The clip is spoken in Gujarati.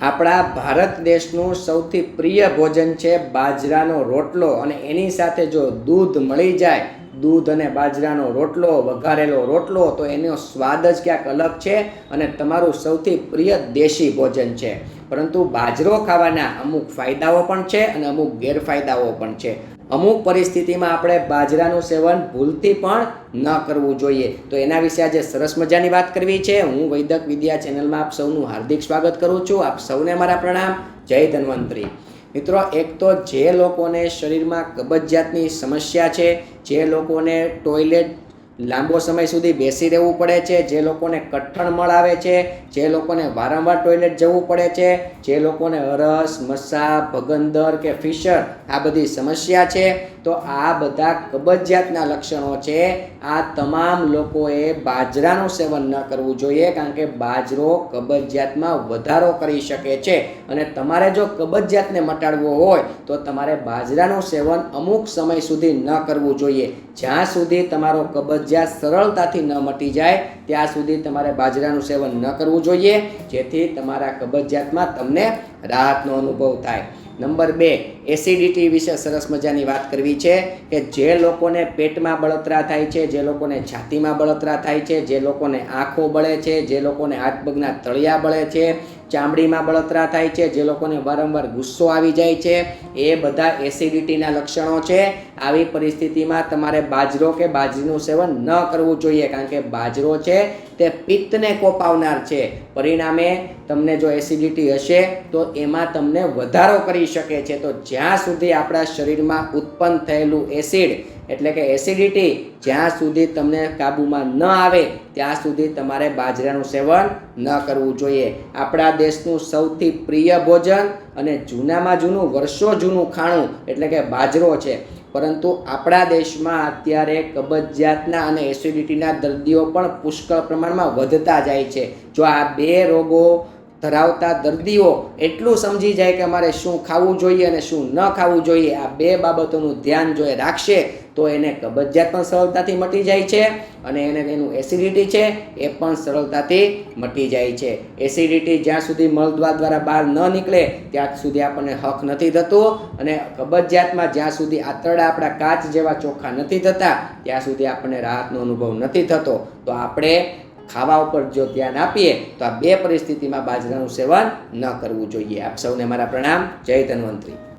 આપણા ભારત દેશનું સૌથી પ્રિય ભોજન છે બાજરાનો રોટલો. અને એની સાથે જો દૂધ મળી જાય, દૂધ અને બાજરાનો રોટલો, વઘારેલો રોટલો, તો એનો સ્વાદ જ ક્યાંક અલગ છે અને તમારું સૌથી પ્રિય દેશી ભોજન છે. પરંતુ બાજરો ખાવાના અમુક ફાયદાઓ પણ છે અને અમુક ગેરફાયદાઓ પણ છે. અમુક પરિસ્થિતિમાં આપણે બાજરાનું સેવન ભૂલથી પણ ન કરવું જોઈએ. તો એના વિશે આજે સરસ મજાની વાત કરવી છે. હું વૈદક વિદ્યા ચેનલમાં આપ સૌનું હાર્દિક સ્વાગત કરું છું. આપ સૌને મારા પ્રણામ. જય ધન્વંતરી. મિત્રો, એક તો જે લોકોને શરીરમાં કબજિયાતની સમસ્યા છે, જે લોકોને ટોયલેટ લાંબો સમય સુધી બેસી રહેવું પડે છે, જે લોકોને કઠણ મળ આવે છે, જે લોકોને વારંવાર ટોયલેટ જવું પડે છે, જે લોકોને અરસ મસા, ભગંદર કે ફિશર આ બધી સમસ્યા છે. તો આ બધા કબજિયાતના લક્ષણો છે. આ તમામ લોકોએ બાજરાનું સેવન ન કરવું જોઈએ કારણ કે બાજરો કબજિયાતમાં વધારો કરી શકે છે. અને તમારે જો કબજિયાતને મટાડવો હોય તો તમારે બાજરાનું સેવન અમુક સમય સુધી ન કરવું જોઈએ. જ્યાં સુધી તમારો કબજિયાત સરળતાથી ન મટી જાય ત્યાં સુધી તમારે બાજરાનું સેવન ન કરવું જોઈએ. જેથી તમારા કબજિયાતમાં તમને રાહતનો અનુભવ થાય. નંબર બે, એસિડિટી વિશે સરસ મજાની વાત કરવી છે કે જે લોકોને પેટમાં બળતરા થાય છે, જે લોકોને છાતીમાં બળતરા થાય છે, જે લોકોને આંખો બળે છે, જે લોકોને હાથ પગના તળિયા બળે છે ચામડીમાં બળતરા થાય છે, જે લોકોને વારંવાર ગુસ્સો આવી જાય છે, એ બધા એસિડિટીના લક્ષણો છે. આવી પરિસ્થિતિમાં તમારે બાજરો કે બાજરીનું સેવન ન કરવું જોઈએ, કારણ કે બાજરો છે તે પિત્તને કોપાવનાર છે. પરિણામે તમને જો એસિડિટી હશે, તો એમાં તમને વધારો કરી શકે છે. તો જ્યાં સુધી આપણા શરીરમાં ઉત્પન્ન થયેલું એસિડ એટલે કે એસિડિટી જ્યાં સુધી તમને કાબૂમાં ન આવે, ત્યાં સુધી તમારે બાજરાનું સેવન ન કરવું જોઈએ. આપણા દેશનું સૌથી પ્રિય ભોજન અને જૂનામાં જૂનું, વર્ષો જૂનું ખાણું એટલે કે બાજરો છે. પરંતુ આપણા દેશમાં અત્યારે કબજિયાતના અને એસિડિટીના દર્દીઓ પણ પુષ્કળ પ્રમાણમાં વધતા જાય છે. જો આ બે રોગો ધરાવતા દર્દીઓ એટલું સમજી જાય કે અમારે શું ખાવું જોઈએ અને શું ન ખાવું જોઈએ. આ બે બાબતોનું ધ્યાન જો એ રાખશે, તો એને કબજિયાત પણ સરળતાથી મટી જાય છે અને એને એનું એસિડિટી છે એ પણ સરળતાથી મટી જાય છે. એસિડિટી જ્યાં સુધી મળદ્વાર દ્વારા બહાર ન નીકળે, ત્યાં સુધી આપણને હક નથી થતું અને કબજિયાતમાં જ્યાં સુધી આંતરડા આપણા કાચ જેવા ચોખ્ખા નથી થતા, ત્યાં સુધી આપણને રાહતનો અનુભવ નથી થતો. તો આપણે ખાવા ઉપર જો ધ્યાન આપીએ, તો આ બે પરિસ્થિતિમાં બાજરાનું સેવન ન કરવું જોઈએ. આપ સૌને મારા પ્રણામ. જય ધન્વંતરી.